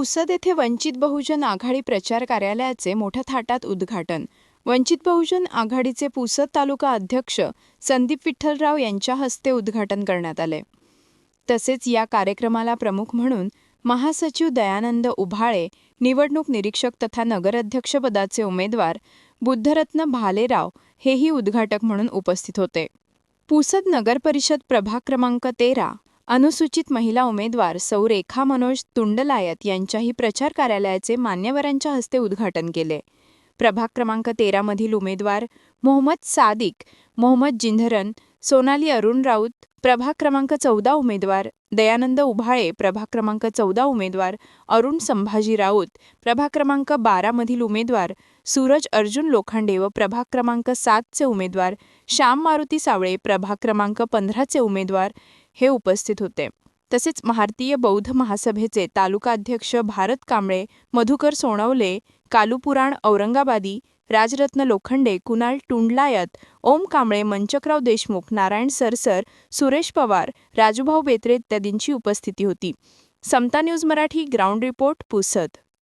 पुसद येथे वंचित बहुजन आघाडी प्रचार कार्यालयाचे मोठ्या थाटात उद्घाटन. वंचित बहुजन आघाडीचे पुसद तालुका अध्यक्ष संदीप विठ्ठलराव यांच्या हस्ते उद्घाटन करण्यात आले. तसेच या कार्यक्रमाला प्रमुख म्हणून महासचिव दयानंद उभाळे निवडणूक निरीक्षक तथा नगराध्यक्षपदाचे उमेदवार बुद्धरत्न भालेराव हेही उद्घाटक म्हणून उपस्थित होते. पुसद नगर परिषद प्रभाग क्रमांक तेरा अनुसूचित महिला उमेदवार सौ रेखा मनोज तुंडलायत यांच्याही प्रचार कार्यालयाचे मान्यवरांच्या हस्ते उद्घाटन केले. प्रभाग क्रमांक तेरामधील उमेदवार मोहम्मद सादिक मोहम्मद जिंधरन सोनाली अरुण राऊत प्रभाग क्रमांक चौदा उमेदवार दयानंद उभाळे प्रभाग क्रमांक चौदा उमेदवार अरुण संभाजी राऊत प्रभाग क्रमांक बारामधील उमेदवार सूरज अर्जुन लोखंडे व प्रभाग क्रमांक सातचे उमेदवार श्याम मारुती सावळे प्रभाग क्रमांक पंधराचे उमेदवार हे उपस्थित होते. तसेच भारतीय बौद्ध महासभेचे तालुका अध्यक्ष भारत कांबळे मधुकर सोनवले कालुपुराण औरंगाबादी राजरत्न लोखंडे कुणाल टुंडलायत ओम कांबळे मंचकराव देशमुख नारायण सरसर सुरेश पवार राजूभाऊ बेत्रे इत्यादींची उपस्थिती होती. Samata news Marathi ground report Pusad.